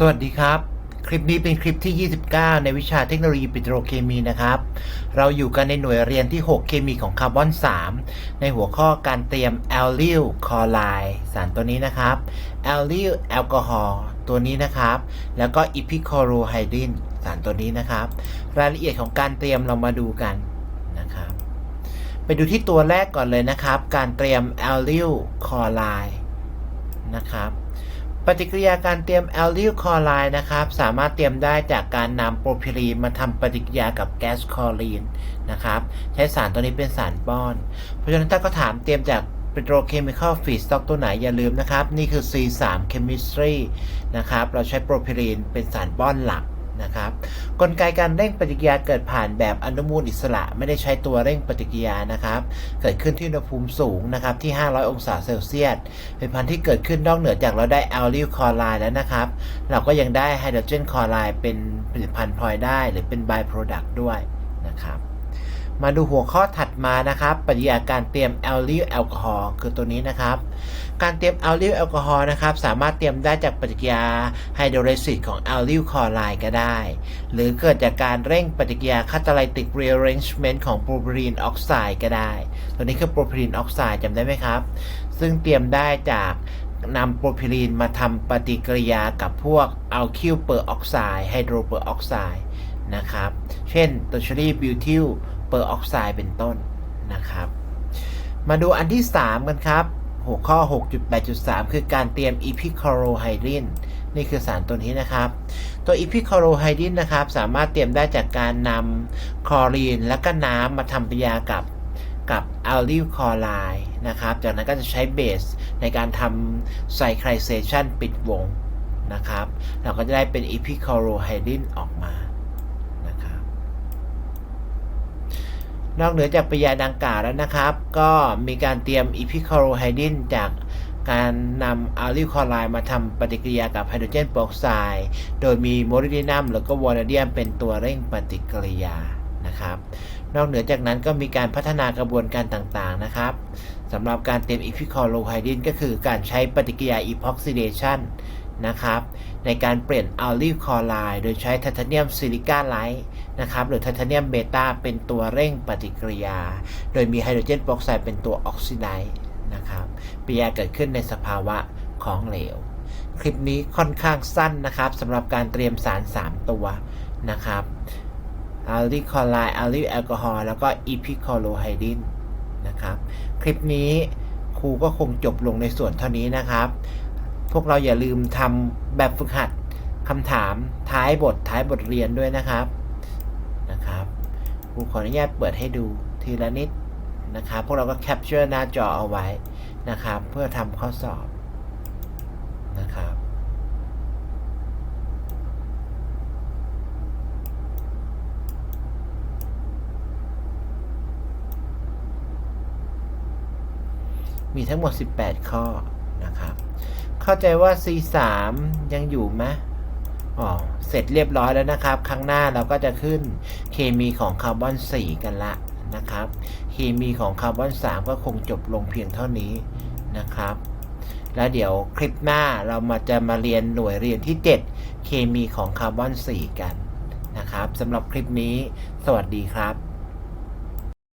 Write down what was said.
สวัสดีครับ คลิปนี้เป็นคลิปที่ 29 ในวิชาเทคโนโลยีปิโตรเคมีนะครับ เราอยู่กันในหน่วยเรียนที่ 6 เคมีของคาร์บอน 3 ในหัวข้อการเตรียมแอลลิลคลอไรด์สารตัวนี้นะครับแอลลิลแอลกอฮอล์ตัวนี้นะครับ แล้วก็อิพิคอโรไฮดรินสารตัวนี้นะครับ รายละเอียดของการเตรียมเรามาดูกันนะครับ ไปดูที่ตัวแรกก่อนเลยนะครับ การเตรียมแอลลิลคลอไรด์นะครับ ปฏิกิริยาการเตรียมแอลลิลคลอไรด์นะครับ สามารถเตรียมได้จากการนำโปรพิลีนมาทำปฏิกิริยากับแก๊สคลอรีนนะครับใช้สารตัวนี้เป็นสารป้อน เพราะฉะนั้นถ้าก็ถามเตรียมจากปิโตรเคมีคอลฟีสต็อกตัวไหนอย่าลืมนะครับ นี่คือ C3 chemistry นะครับ เราใช้โปรพิลีนเป็นสารป้อนหลัก นะครับกลไกการเร่งปฏิกิริยาเกิดผ่านแบบอนุมูลอิสระไม่ได้ใช้ตัวเร่งปฏิกิริยานะครับเกิดขึ้นที่อุณหภูมิสูงนะครับที่ 500 องศาเซลเซียสเป็นพันธุ์ที่เกิดขึ้นนอกเหนือจากเราได้แอลลิวคลอไรด์แล้วนะครับ เราก็ยังได้ไฮโดรเจนคลอไรด์เป็นผลิตภัณฑ์พลอยได้หรือเป็นบโปรดักต์ด้วยนะครับ มาดูหัวข้อถัดมานะครับ ปฏิกิริยาการเตรียมแอลลิลแอลกอฮอล์คือตัวนี้นะครับ การเตรียมแอลลิลแอลกอฮอล์นะครับ สามารถเตรียมได้จากปฏิกิริยาไฮโดรเลซิสของแอลลิลคลอไรด์ก็ได้ หรือเกิดจากการเร่งปฏิกิริยาคาตาไลติกเร a เรนจ์เมนต์ของโปรพิลีนออกไซด์ก็ได้ ตัวนี้คือโปรพิลีนออกไซด์จำได้ไหมครับ ซึ่งเตรียมได้จากนำโปรพิลีนมาทำปฏิกิริยากับพวกอัลคิลเปอร์ออกไซด์ไฮโดรเปอร์ออกไซด์นะครับ เช่นตัวเช r รี่บิวทิล เปอร์ออกไซด์เป็นต้นนะครับ มาดูอันที่ 3 กันครับ หัวข้อ 6.8.3 คือการเตรียมอีพิคอโรไฮดรินนี่คือสารตัวนี้นะครับ ตัวอีพิคอโรไฮดรินนะครับ สามารถเตรียมได้จากการนำคลอรีน และก็น้ำมาทำปฏิกิริยากับกับอัลลิลคลอไรด์นะครับ จากนั้นก็จะใช้เบสในการทำไซคล z เซชันปิดวงนะครับ เราก็จะได้เป็นอีพิคอโรไฮดรินออกมานะครับ นอกเหนือจากปฏิกิริยาดังกล่าวแล้วนะครับ ก็มีการเตรียมอีพิคอโรไฮดินจากการนำอัลลิลคลอไรด์มาทำปฏิกิริยากับไฮโดรเจนเปอร์ออกไซด์ โดยมีโมลิบดีนัมหรือก็วอนาเดียมเป็นตัวเร่งปฏิกิริยานะครับ นอกเหนือจากนั้นก็มีการพัฒนากระบวนการต่างๆนะครับสำหรับการเตรียมอีพิคอโรไฮดินก็คือการใช้ปฏิกิริยาอีพ็อกซิเดชัน นะครับในการเปลี่ยนอัลลิคอไรด์โดยใช้ไทเทเนียมซิลิก้าไลท์นะครับหรือไทเทเนียมเบต้าเป็นตัวเร่งปฏิกิริยา โดยมีไฮโดรเจนปอร์อกไซด์เป็นตัวออกซิไดซ์นะครับปฏิกิริยาเกิดขึ้นในสภาวะของเหลว คลิปนี้ค่อนข้างสั้นนะครับสำหรับการเตรียมสาร 3 ตัวนะครับอัลลิคอไรด์อัลลิแอลกอฮอล์แล้วก็อีพิคอโลไฮดินนะครับคลิปนี้ครูก็คงจบลงในส่วนเท่านี้นะครับ พวกเราอย่าลืมทำแบบฝึกหัดคำถามท้ายบทท้ายบทเรียนด้วยนะครับนะครับครูขออนุญาตเปิดให้ดูทีละนิดนะครับพวกเราก็แคปเจอร์หน้าจอเอาไว้นะครับเพื่อทำข้อสอบนะครับมีทั้งหมด 18 ข้อนะครับ เข้าใจว่า C3 ยังอยู่ไหมอ๋อ เสร็จเรียบร้อยแล้วนะครับ ครั้งหน้าเราก็จะขึ้นเคมีของคาร์บอน 4 กันละนะครับ เคมีของคาร์บอน 3 ก็คงจบลงเพียงเท่านี้นะครับ แล้วเดี๋ยวคลิปหน้าเรามาจะมาเรียนหน่วยเรียนที่ 7 เคมีของคาร์บอน 4 กันนะครับสำหรับคลิปนี้ สวัสดีครับ